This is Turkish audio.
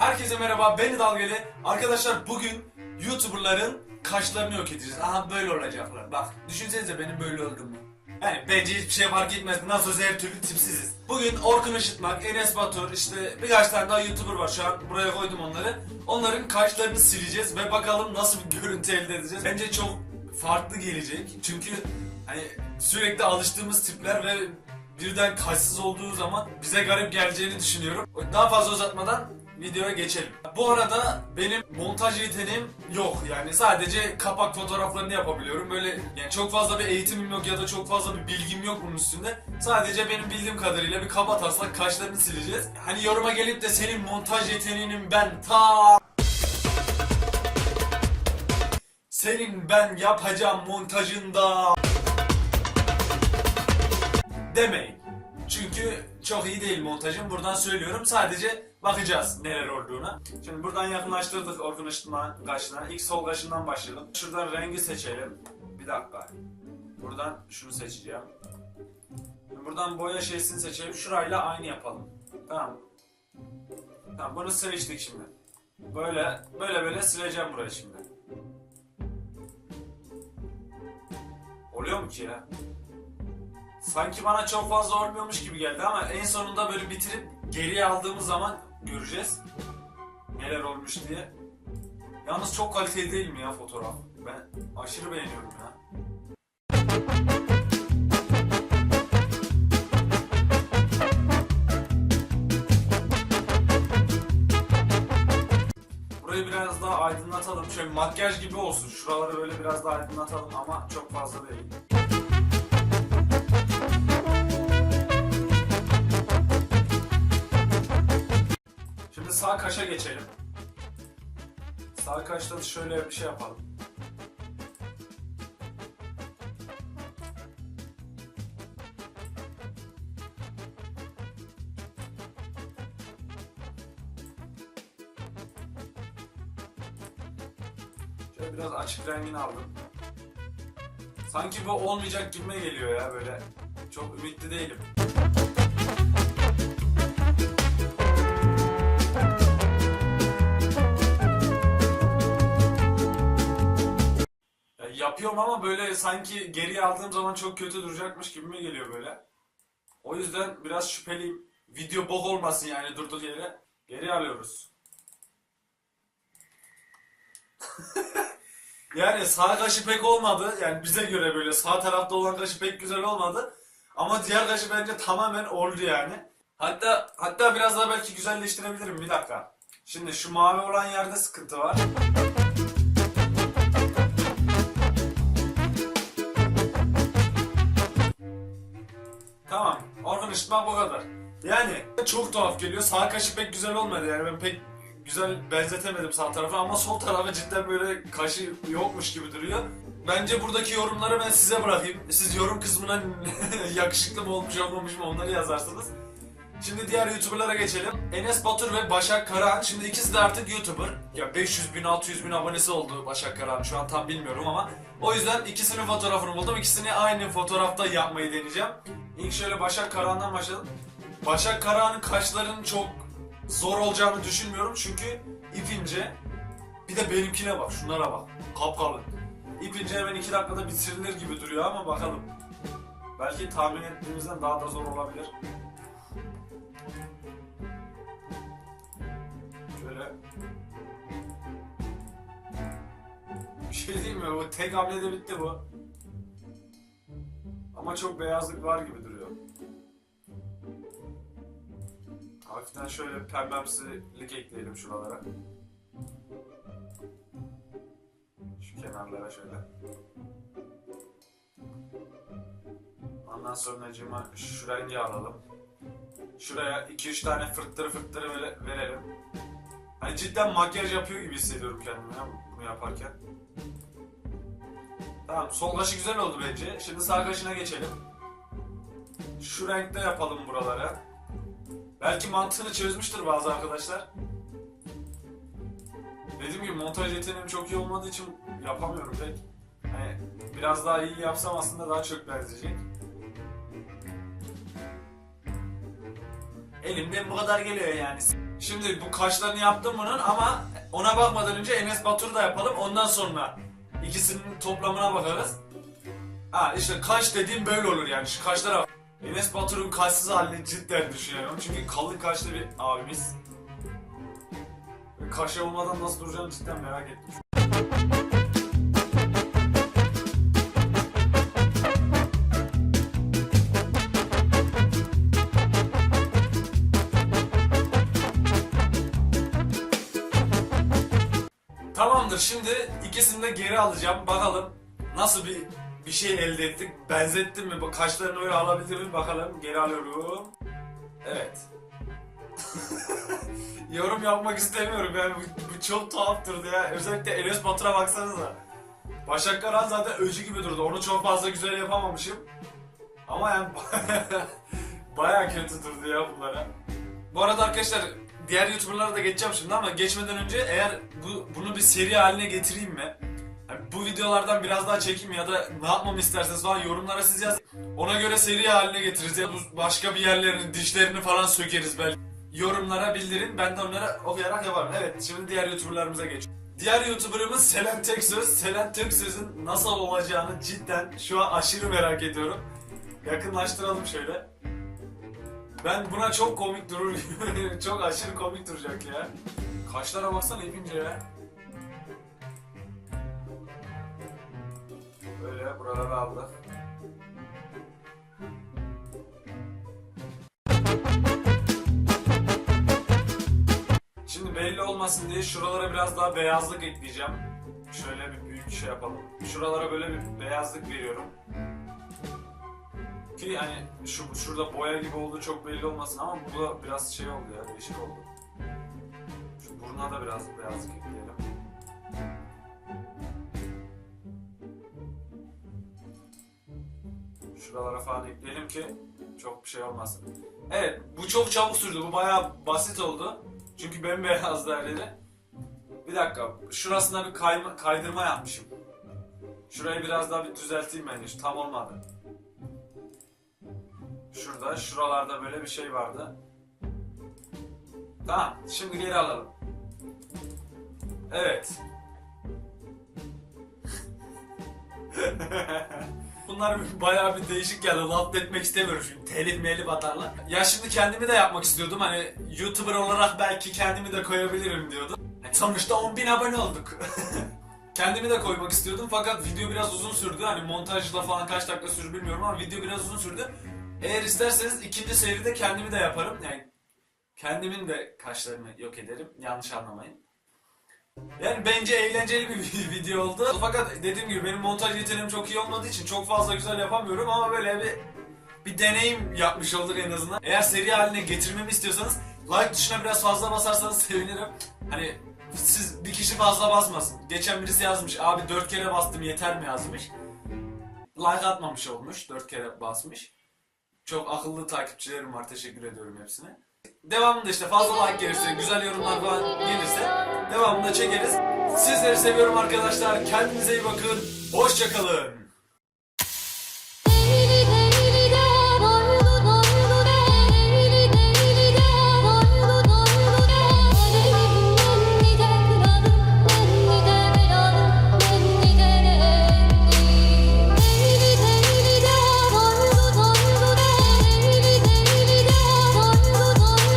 Herkese merhaba, ben Dalgalı. Arkadaşlar bugün YouTuber'ların kaşlarını yok edeceğiz. Aha böyle olacaklar. Bak, düşünsenize benim böyle olduğumu. Yani bence hiçbir şey fark etmez. Nasıl her türlü tipsiziz. Bugün Orkun Işıtmak, Enes Batur, işte birkaç tane daha YouTuber var şu an. Buraya koydum onları. Onların kaşlarını sileceğiz ve bakalım nasıl bir görüntü elde edeceğiz. Bence çok farklı gelecek. Çünkü hani sürekli alıştığımız tipler ve birden kaşsız olduğu zaman bize garip geleceğini düşünüyorum. Daha fazla uzatmadan videoya geçelim. Bu arada benim montaj yeteneğim yok yani sadece kapak fotoğraflarını yapabiliyorum. Böyle yani çok fazla bir eğitimim yok ya da çok fazla bir bilgim yok bunun üstünde. Sadece benim bildiğim kadarıyla bir kaba taslak kaşlarını sileceğiz. Hani yoruma gelip de senin montaj yeteneğinin ben ta senin ben yapacağım montajında demeyin. Çünkü çok iyi değil montajım. Buradan söylüyorum. Sadece bakacağız neler olduğuna. Şimdi buradan yakınlaştırdık Orkun Işıtmak'ın kaşına. İlk sol kaşından başlayalım. Şuradan rengi seçelim. Bir dakika. Buradan şunu seçeceğim. Buradan boya şeysini seçelim. Şurayla aynı yapalım. Tamam. Tamam bunu seçtik şimdi. Böyle böyle böyle sileceğim burayı şimdi. Oluyor mu ki ya? Sanki bana çok fazla olmuyormuş gibi geldi ama en sonunda böyle bitirip geriye aldığımız zaman göreceğiz neler olmuş diye. Yalnız çok kaliteli değil mi ya fotoğraf? Ben aşırı beğeniyorum ya. Burayı biraz daha aydınlatalım. Şöyle makyaj gibi olsun. Şuraları böyle biraz daha aydınlatalım ama çok fazla değil. Sağ kaşa geçelim. Sağ kaşta şöyle bir şey yapalım. Şöyle biraz açık rengini aldım. Sanki bu olmayacak gibime geliyor ya böyle. Çok ümitli değilim. Yapıyorum ama böyle sanki geriye aldığım zaman çok kötü duracakmış gibime geliyor böyle. O yüzden biraz şüpheliyim. Video bok olmasın yani durduk yere. Geri alıyoruz. yani sağ kaşı pek olmadı. Yani bize göre böyle sağ tarafta olan kaşı pek güzel olmadı. Ama diğer kaşı bence tamamen oldu yani. Hatta hatta biraz daha belki güzelleştirebilirim bir dakika. Şimdi şu mavi olan yerde sıkıntı var. Işıtmak bu kadar. Yani çok tuhaf geliyor. Sağ kaşı pek güzel olmadı yani ben pek güzel benzetemedim sağ tarafa ama sol tarafa cidden böyle kaşı yokmuş gibi duruyor. Bence buradaki yorumları ben size bırakayım. Siz yorum kısmına yakışıklı mı olmuş olmamış mı onları yazarsınız. Şimdi diğer YouTuber'lara geçelim. Enes Batur ve Başak Karahan. Şimdi ikisi de artık YouTuber. Ya 500 bin 600 bin abonesi oldu Başak Karahan. Şu an tam bilmiyorum ama. O yüzden ikisinin fotoğrafını buldum. İkisini aynı fotoğrafta yapmayı deneyeceğim. İlk şöyle Başak Karahan'dan başlayalım. Başak Karahan'ın kaşlarının çok zor olacağını düşünmüyorum. Çünkü ip ince. Bir de benimkine bak. Şunlara bak. Kapkalın. İp ince hemen 2 dakikada bitirilir gibi duruyor ama bakalım. Belki tahmin ettiğimizden daha da zor olabilir. Şöyle. Bir şey diyeyim mi? Bu tek hamlede bitti bu. Ama çok beyazlık var gibi. Hafiften şöyle pembemsilik ekleyelim şuralara. Şu kenarlara şöyle. Ondan sonra cima şu rengi alalım. Şuraya 2-3 tane fırttırı fırttırı vere- verelim. Hani cidden makyaj yapıyor gibi hissediyorum kendimi ya bunu yaparken. Tamam sol kaşı güzel oldu bence. Şimdi sağ kaşına geçelim. Şu renkte yapalım buraları. Belki mantığını çözmüştür bazı arkadaşlar. Dediğim gibi montaj yeteneğim çok iyi olmadığı için yapamıyorum pek. Hani biraz daha iyi yapsam aslında daha çok benzeyecek. Elimden bu kadar geliyor yani. Şimdi bu kaşlarını yaptım bunun ama ona bakmadan önce Enes Batur'u da yapalım. Ondan sonra ikisinin toplamına bakarız. Ha işte kaş dediğim böyle olur yani şu kaşlara bak. Enes Batur'un kaşsız halini cidden düşünüyorum. Çünkü kalın kaşlı bir abimiz. Kaşı olmadan nasıl duracağını cidden merak ettim. Tamamdır şimdi ikisini de geri alacağım. Bakalım nasıl bir bir şey elde ettik. Benzettim mi? Bu Kaşlarını öyle alabildim mi? Bakalım. Geri alıyorum. Evet. Yorum yapmak istemiyorum yani bu, bu çok tuhaf durdu ya. Özellikle Enes Batur'a baksanıza. Başak Karan zaten öcü gibi durdu. Onu çok fazla güzel yapamamışım. Ama yani baya kötü durdu ya bunlara. Bu arada arkadaşlar diğer YouTuber'lara da geçeceğim şimdi ama geçmeden önce eğer bu, bunu bir seri haline getireyim mi? Bu videolardan biraz daha çekeyim ya da ne yapmamı isterseniz falan yorumlara siz yazın. Ona göre seri haline getiririz ya başka bir yerlerini, dişlerini falan sökeriz belki. Yorumlara bildirin ben de onlara okuyarak yaparım. Evet şimdi diğer YouTuber'larımıza geç. Diğer YouTuber'ımız Selen Teksöz. Selen Teksöz'ün nasıl olacağını cidden şu an aşırı merak ediyorum. Yakınlaştıralım şöyle. Ben buna çok komik durur çok aşırı komik duracak ya. Kaşlara baksana ipince ya. Buraları aldık. Şimdi belli olmasın diye şuralara biraz daha beyazlık ekleyeceğim. Şöyle bir büyük şey yapalım. Şuralara böyle bir beyazlık veriyorum. Ki hani şu şurada boya gibi olduğu çok belli olmasın ama bu da biraz şey oldu ya değişik oldu. Şu buruna da biraz beyazlık ekleyelim. Şuralara falan ekleyelim ki çok bir şey olmasın. Evet bu çok çabuk sürdü. Bu bayağı basit oldu. Çünkü bembeyazdı her yeri. Bir dakika. Şurasına bir kayma, kaydırma yapmışım. Şurayı biraz daha bir düzelteyim bence. Şu Tam olmadı. Şurada, şuralarda böyle bir şey vardı. Tamam, şimdi geri alalım. Evet. Bunlar bayağı bir değişik geldi. Laf etmek istemiyorum şimdi. Telif melif atarlar. Ya şimdi kendimi de yapmak istiyordum. Hani YouTuber olarak belki kendimi de koyabilirim diyordum. E, Sonuçta 10.000 abone olduk. kendimi de koymak istiyordum fakat video biraz uzun sürdü. Hani montajla falan kaç dakika sürdü bilmiyorum ama video biraz uzun sürdü. Eğer isterseniz ikinci seride kendimi de yaparım. Yani kendimin de kaşlarını yok ederim. Yanlış anlamayın. Yani bence eğlenceli bir video oldu. Fakat dediğim gibi benim montaj yeteneğim çok iyi olmadığı için çok fazla güzel yapamıyorum ama böyle bir bir deneyim yapmış olduk en azından. Eğer seri haline getirmemi istiyorsanız like tuşuna biraz fazla basarsanız sevinirim. Hani siz bir kişi fazla basmasın. Geçen birisi yazmış abi 4 kere bastım yeter mi yazmış. Like atmamış olmuş 4 kere basmış. Çok akıllı takipçilerim var. Teşekkür ediyorum hepsine. Devamında işte fazla like gelirse, güzel yorumlar falan gelirse devamında çekeriz. Sizleri seviyorum arkadaşlar. Kendinize iyi bakın. Hoşçakalın.